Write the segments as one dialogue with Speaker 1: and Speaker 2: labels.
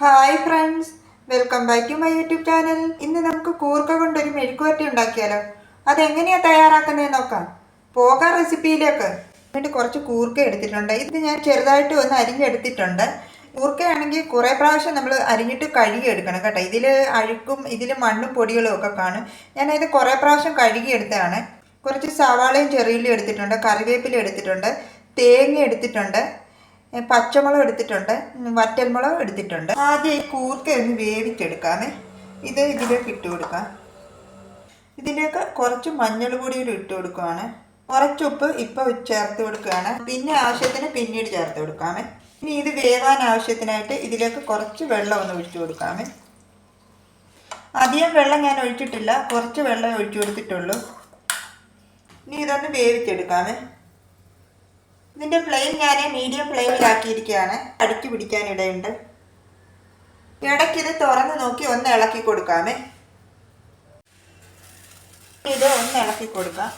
Speaker 1: Hi friends welcome back to my YouTube channel ഇന്ന് നമുക്ക് കൂർക്ക കൊണ്ടൊരു മെഴുക്കുവരട്ടി ഉണ്ടാക്കിയാലോ? അതെങ്ങനെയാണ് തയ്യാറാക്കുന്നത് നോക്കാം. പോകാം റെസിപ്പിയിലേക്ക്. എന്നിട്ട് കുറച്ച് കൂർക്ക എടുത്തിട്ടുണ്ട്. ഇത് ഞാൻ ചെറുതായിട്ട് ഒന്ന് അരിഞ്ഞെടുത്തിട്ടുണ്ട്. കൂർക്കയാണെങ്കിൽ കുറേ പ്രാവശ്യം നമ്മൾ അരിഞ്ഞിട്ട് കഴുകി എടുക്കണം കേട്ടോ. ഇതിൽ അഴുക്കും ഇതിൽ മണ്ണും പൊടികളും ഒക്കെ കാണും. ഞാനത് കുറേ പ്രാവശ്യം കഴുകി എടുത്തതാണ്. കുറച്ച് സവാളയും ചെറിയുള്ളിയും എടുത്തിട്ടുണ്ട് കറിവേപ്പില എടുത്തിട്ടുണ്ട് തേങ്ങ എടുത്തിട്ടുണ്ട്. പച്ചമുളക് എടുത്തിട്ടുണ്ട്. വറ്റൽമുളക് എടുത്തിട്ടുണ്ട്. ആദ്യം ഈ കൂർക്ക ഒന്ന് വേവിച്ചെടുക്കാമേ. ഇത് ഇതിലേക്ക് ഇട്ട് കൊടുക്കാം. ഇതിലേക്ക് കുറച്ച് മഞ്ഞൾ പൊടി കൂടി ഇട്ട് കൊടുക്കുകയാണ് കുറച്ച് ഉപ്പ് ഇപ്പം ചേർത്ത് കൊടുക്കുകയാണ്. പിന്നെ ആവശ്യത്തിന് പിന്നീട് ചേർത്ത് കൊടുക്കാമേ. ഇനി ഇത് വേവാൻ ആവശ്യത്തിനായിട്ട് ഇതിലേക്ക് കുറച്ച് വെള്ളം ഒന്ന് ഒഴിച്ചു കൊടുക്കാമേ. അധികം വെള്ളം ഞാൻ ഒഴിച്ചിട്ടില്ല. കുറച്ച് വെള്ളം ഒഴിച്ചു കൊടുത്തിട്ടുള്ളൂ. ഇനി ഇതൊന്ന് വേവിച്ചെടുക്കാമേ. ഇതിന്റെ ഫ്ലെയിം ഞാൻ മീഡിയം ഫ്ലെയിമിലാക്കിയിരിക്കുകയാണ് അടുക്കി പിടിക്കാൻ ഇടയുണ്ട്. ഇടയ്ക്ക് ഇത് തുറന്ന് നോക്കി ഒന്ന് ഇളക്കി കൊടുക്കാമേ. ഇത് ഒന്ന് ഇളക്കി കൊടുക്കാം.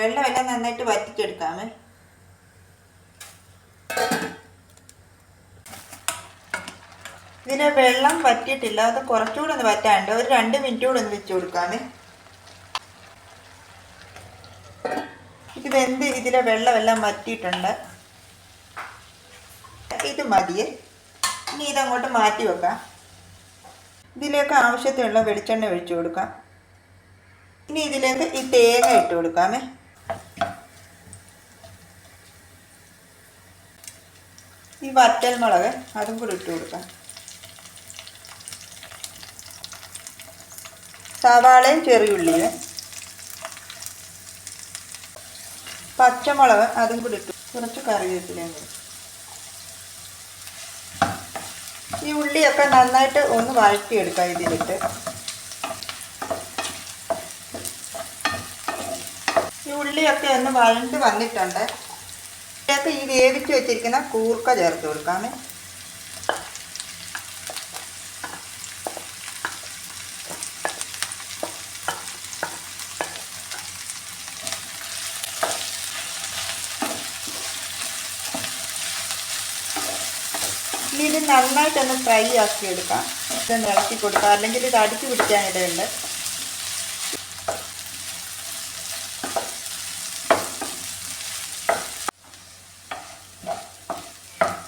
Speaker 1: വെള്ളമെല്ലാം നന്നായിട്ട് വറ്റിച്ചെടുക്കാമേ. ഇതിന് വെള്ളം വറ്റിയിട്ടില്ല. അത് കുറച്ചുകൂടെ ഒന്ന് വറ്റാണ്ട് ഒരു രണ്ട് മിനിറ്റ് കൂടെ ഒന്ന് വെച്ച് കൊടുക്കാമേ. ഇത് വെന്ത് ഇതിലെ വെള്ളമെല്ലാം വറ്റിയിട്ടുണ്ട്? ഇത് മതിയെ ഇനി ഇതങ്ങോട്ട് മാറ്റി വെക്കാം. ഇതിലേക്ക് ആവശ്യത്തിനുള്ള വെളിച്ചെണ്ണ ഒഴിച്ചു കൊടുക്കാം. ഇനി ഇതിലേക്ക് ഈ തേങ്ങ ഇട്ട് കൊടുക്കാമേ. ഈ വറ്റൽ മുളക് അതും കൂടി ഇട്ട് കൊടുക്കാം. സവാളയും ചെറിയുള്ളിയും പച്ചമുളക് അതും കൂടി ഇട്ടു. കുറച്ച് കറിവേപ്പിലയും കൂടി. ഈ ഉള്ളിയൊക്കെ നന്നായിട്ട് ഒന്ന് വഴറ്റിയെടുക്കാം ഇതിലിട്ട്. ഈ ഉള്ളിയൊക്കെ ഒന്ന് വഴണ്ട് വന്നിട്ടുണ്ട്. ഇതിലേക്ക് ഈ വേവിച്ച് വെച്ചിരിക്കുന്ന കൂർക്ക ചേർത്ത് കൊടുക്കാമേ ഇനി ഇത് നന്നായിട്ടൊന്ന് ഫ്രൈ ആക്കി എടുക്കാം. ഇതൊന്ന് ഇളക്കി കൊടുക്കാം. അല്ലെങ്കിൽ ഇത് അടിച്ചു പിടിക്കാനിടയുണ്ട്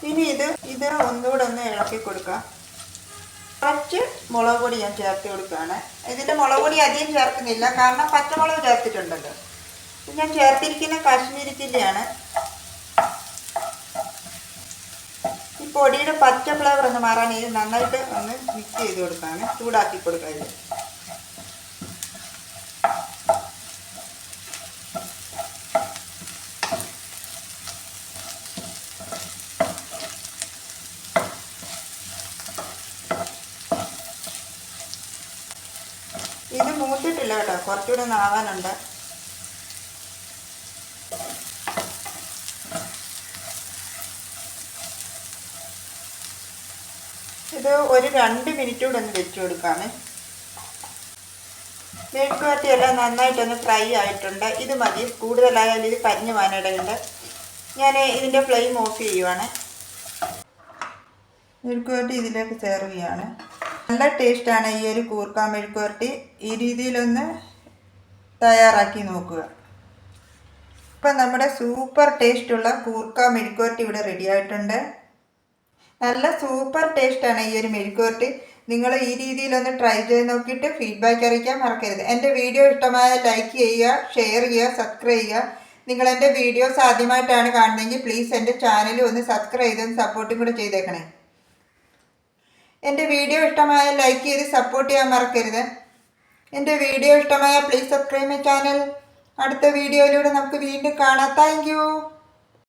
Speaker 1: ഇനി ഇത് ഇത് ഒന്നുകൂടെ ഒന്ന് ഇളക്കി കൊടുക്കാം. കുറച്ച് മുളക് പൊടി ഞാൻ ചേർത്ത് കൊടുക്കുകയാണ്. ഇതിന്റെ മുളക് പൊടി അധികം ചേർക്കുന്നില്ല. കാരണം പച്ചമുളക് ചേർത്തിട്ടുണ്ടല്ലോ. ഞാൻ ചേർത്തിരിക്കുന്ന കാശ്മീരി ചില്ലിയാണ് ഈ പൊടിയുടെ പച്ച ഫ്ലേവർ ഒന്ന് മാറാൻ ഇത് നന്നായിട്ട് ഒന്ന് മിക്സ് ചെയ്ത് കൊടുക്കാണ്. ചൂടാക്കി കൊടുക്കാം ഇത്. ഇത് മൂത്തിട്ടില്ല കേട്ടോ. കുറച്ചുകൂടെ ഒന്ന് ആവാനുണ്ട്. ഇത് ഒരു രണ്ട് മിനിറ്റ് കൂടെ ഒന്ന് വെച്ച് കൊടുക്കാമേ. മെഴുക്കുവരട്ടി എല്ലാം നന്നായിട്ടൊന്ന് ഫ്രൈ ആയിട്ടുണ്ട്. ഇത് മതി. കൂടുതലായാലും ഇത് കരിഞ്ഞു പോകാനിടയുണ്ട് ഞാൻ ഇതിന്റെ ഫ്ലെയിം ഓഫ് ചെയ്യുവാണ്. മെഴുക്കുവരട്ടി ഇതിലേക്ക് ചെയ്യാണ് നല്ല ടേസ്റ്റാണ് ഈ ഒരു കൂർക്ക മെഴുക്കുവരട്ടി ഈ രീതിയിലൊന്ന് തയ്യാറാക്കി നോക്കുക. ഇപ്പം നമ്മുടെ സൂപ്പർ ടേസ്റ്റുള്ള കൂർക്ക മെഴുക്കുവരട്ടി ഇവിടെ റെഡി ആയിട്ടുണ്ട്. നല്ല സൂപ്പർ ടേസ്റ്റാണ് ഈ ഒരു മെഴുക്കുവരട്ടി നിങ്ങൾ ഈ രീതിയിലൊന്ന് ട്രൈ ചെയ്ത് നോക്കിയിട്ട് ഫീഡ്ബാക്ക് അറിയിക്കാൻ മറക്കരുത്. എന്റെ വീഡിയോ ഇഷ്ടമായ ലൈക്ക് ചെയ്യുക ഷെയർ ചെയ്യുക സബ്സ്ക്രൈബ് ചെയ്യുക. നിങ്ങൾ എന്റെ വീഡിയോസ് ആദ്യമായിട്ടാണ് കാണുന്നതെങ്കിൽ പ്ലീസ് എന്റെ ചാനൽ ഒന്ന് സബ്സ്ക്രൈബ് ചെയ്തും സപ്പോർട്ടും കൂടെ ചെയ്തേക്കണേ. എന്റെ വീഡിയോ ഇഷ്ടമായ ലൈക്ക് ചെയ്ത് സപ്പോർട്ട് ചെയ്യാൻ മറക്കരുത്. എന്റെ വീഡിയോ ഇഷ്ടമായ പ്ലീസ് സബ്സ്ക്രൈബ് മൈ ചാനൽ അടുത്ത വീഡിയോയിലൂടെ നമുക്ക് വീണ്ടും കാണാം. താങ്ക്